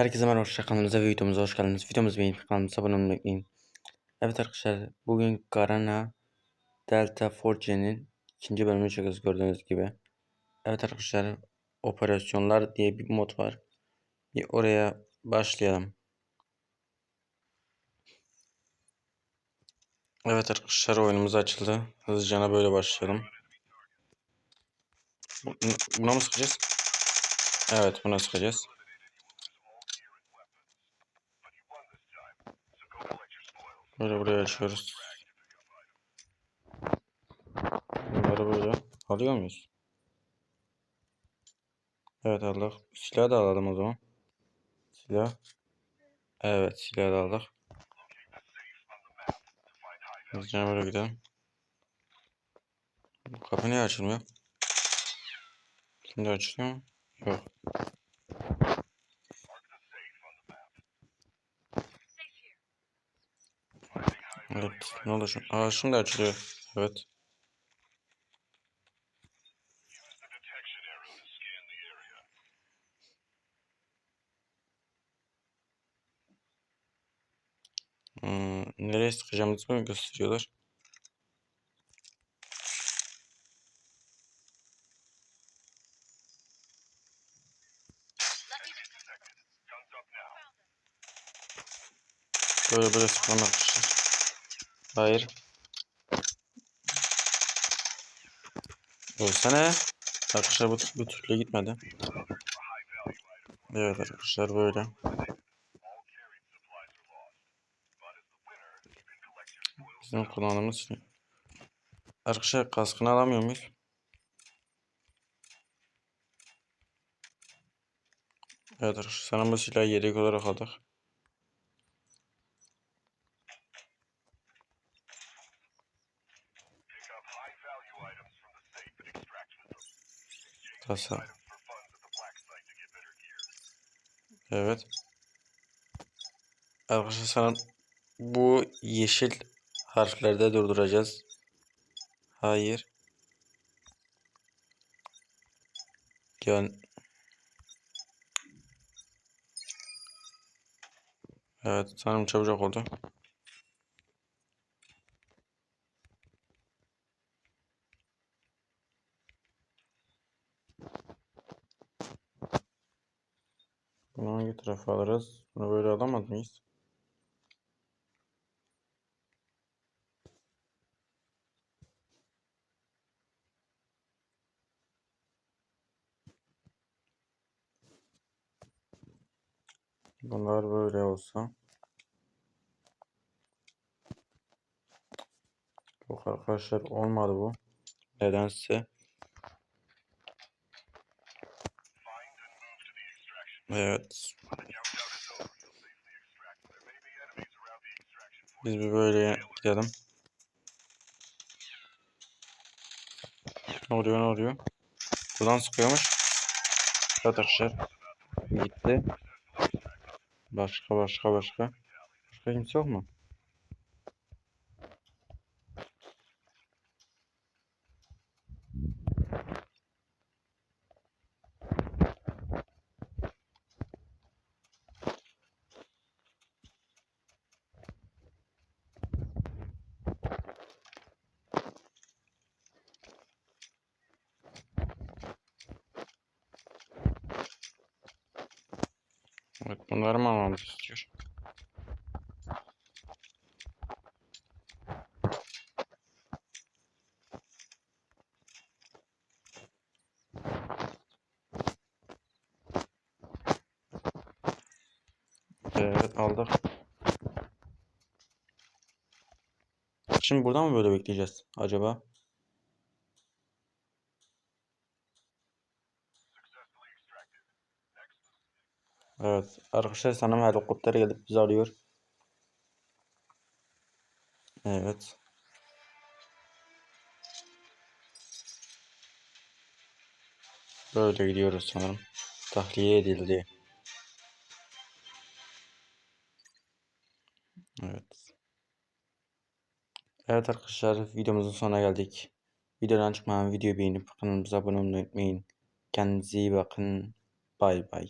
Herkese merhaba arkadaşlar kanalımıza ve videomuza hoş geldiniz. Videomuzu beğenip kanalımıza abone olmayı unutmayın. Evet arkadaşlar bugün Garana Delta Forge'nin ikinci bölümünü çekiyoruz gördüğünüz gibi. Evet arkadaşlar operasyonlar diye bir mod var. Bir oraya başlayalım. Evet arkadaşlar oyunumuz açıldı. Hızlıca böyle başlayalım. Bu- Buna mı sıkacağız? Evet buna sıkacağız. Böyle buraya açıyoruz. Bunları böyle alıyor muyuz? Evet aldık. Silah da alalım o zaman. Silah. Evet silah da aldık. Hızlıca böyle gidelim. Kapı niye açılmıyor? Şimdi açılıyor mu? Yok. Evet. Ne oldu şimdi? Aa şimdi açılıyor. Evet. Hmm, nereye sıkacağımızı mı gösteriyorlar? Böyle böyle sıkmam arkadaşlar. Hayır. Ölsene. Arkadaşlar bu, bu türlü gitmedi. Evet arkadaşlar böyle. Bizim kullandığımız silah. Arkadaşlar kaskını alamıyor muyuz? Evet arkadaşlar sana bu silahı yedek olarak aldık. Kasa. Evet. Arkadaşlar sana bu yeşil harflerde durduracağız. Hayır. Gön Evet sanırım çabucak oldu. Bunu hangi tarafa alırız? Bunu böyle alamaz mıyız? Bunlar böyle olsa. Yok arkadaşlar olmadı bu. Nedense. Evet. Biz bir böyle gidelim. Ne oluyor ne oluyor? Buradan sıkıyormuş. Arkadaşlar. Gitti. Başka başka başka. Başka kimse yok mu? Evet bunları mı almamızı istiyor? Evet aldık. Şimdi buradan mı böyle bekleyeceğiz acaba? Evet arkadaşlar sanırım helikopter gelip bizi arıyor. Evet. Böyle gidiyoruz sanırım. Tahliye edildi. Evet. Evet arkadaşlar videomuzun sonuna geldik. Videodan çıkmayan videoyu beğenip kanalımıza abone olmayı unutmayın. Kendinize iyi bakın. Bay bay.